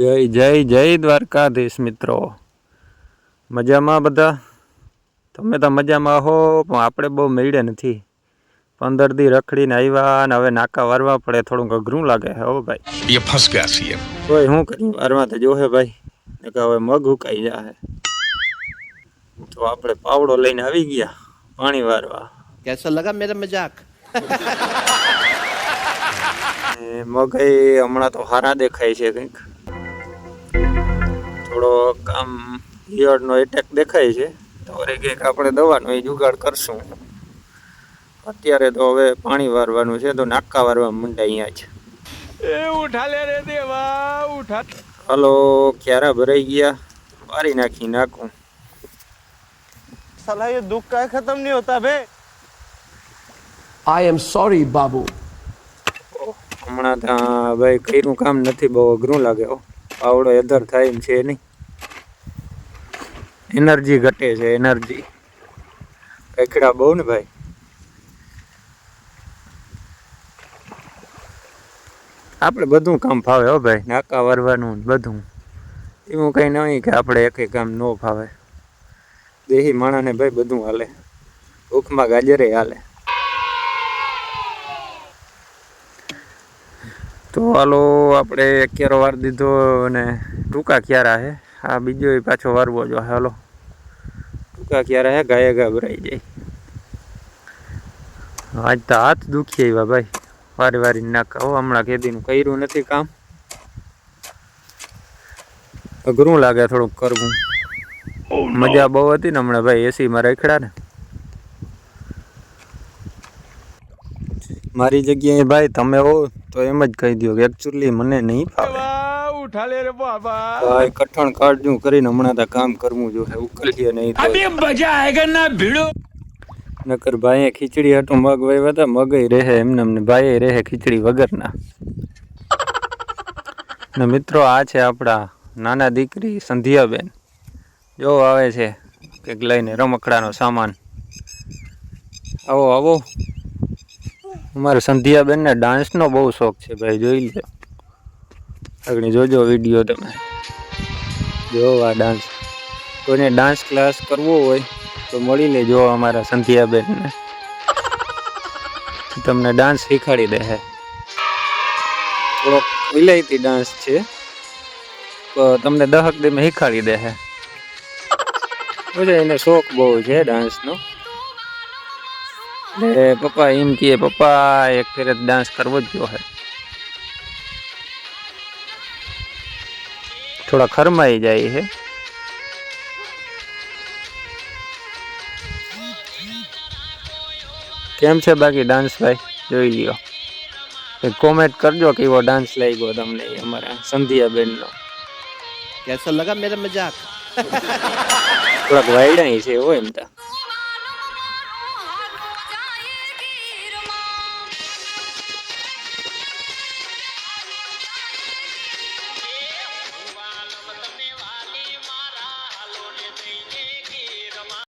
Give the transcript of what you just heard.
જય જય જય દ્વારકાધીશ મિત્રો. મજામાં બધા? તમે તો મજામાં હો પણ આપણે બહુ મેળ્યા નથી. પંદર દી રખડીને આવ્યા અને હવે નાકા વારવા પડે થોડુંક અઘરું લાગે હો ભાઈ. એ ફસ ગયા કરી વારવા તો જોહે ભાઈ કે હવે મગ ઉકાઈ જાહે. તો આપણે પાવડો લઈને આવી ગયા પાણી વારવા. કેસો લગા મેરે મજાક મગ હમણાં તો હારા દેખાય છે કંઈક. આપણો કામ ઈયળનો એટેક દેખાય છે. તો હવે આપણે દવાનો એ જુગાડ કરશું. અત્યારે તો હવે પાણી વારવાનું છે તો નાકા વારવા મંડા અહીંયા છે એ ઉઠા રે દેવા ઉઠા. હલો ક્યારા ભરાઈ ગયા? વારી નાખી નાખું. સલાહ એ દુઃખ કાંઈ ખતમ નહીં હોતા ભે. આઈ એમ સોરી બાબુ. હમણાં ત્યાં ભાઈ કર્યું કામ નથી બહુ અઘરું લાગે. હો આવડો એધર થાય એમ છે નહીં. એનર્જી ઘટે છે, એનર્જી. એકડા બહુ ને ભાઈ? આપણે બધું કામ ફાવે હો ભાઈ, નાકા વારવાનું બધું. એવું કંઈ નહીં કે આપણે એકે કામ ન ફાવે. દેહી માણાને ભાઈ બધું હાલે. ભૂખમાં ગાજરે હાલે. તો હાલો, આપણે ક્યારો વાર દીધો અને ટૂંકા ક્યારા હે આ બીજો પાછો વારવો જો. હાલો. ટૂંકા ક્યારે હે? ગાયે ગભરાઈ જાય. આજ તો હાથ દુખી આવ્યા ભાઈ. વારી વારી નાખા હો, હમણાં ખેતીનું કર્યું નથી કામ. અઘરું લાગે થોડુંક કરવું. મજા બહુ હતી ને હમણાં ભાઈ, એસીમાં રખડા ને. મારી જગ્યાએ ભાઈ, તમે હો તો એમ જ કહી દો કે એકચ્યુઅલી મને નહીં ફાવે. ભાઈ કઠણ કાળજું કરીને હમણાં તો કામ કરવું જોઈએ ઉકલીએ નહીં તો. નકર ભાઈએ ખીચડી હાટું મગ વૈવા હતા મગય રહે એમને અમને ભાઈએ રહે ખીચડી વગરના. ને મિત્રો આ છે આપણા નાના દીકરી સંધ્યાબેન. જો આવે છે કંઈક લઈને રમકડાનો સામાન. આવો આવો. અમારે સંધ્યાબેનને ડાન્સનો બહુ શોખ છે ભાઈ જોઈ લે આગળ જોજો વીડિયો તમે. જોવા ડાન્સ કોઈને ડાન્સ ક્લાસ કરવો હોય તો મળી લેજો અમારા સંધ્યાબેનને. તમને ડાન્સ શીખવાડી દે હે. થોડોક વિલાયતી ડાન્સ છે. તમને દહક દીમાં શીખવાડી દે હે. બધા એને શોખ બહુ છે ડાન્સનો એટલે પપ્પા એમ કહે, પપ્પા, એક ફેરત ડાન્સ કરવો જ જો હે થોડા ખરમાઈ જાય છે કેમ છે બાકી ડાન્સ ભાઈ જોઈ લ્યો એક કોમેન્ટ કરજો કે એવો ડાન્સ ગયો તમને અમારા સંધ્યાબેનનો। કેસો લગા મેરા મજાક? થોડાક વાયડા છે એવો એમ તા।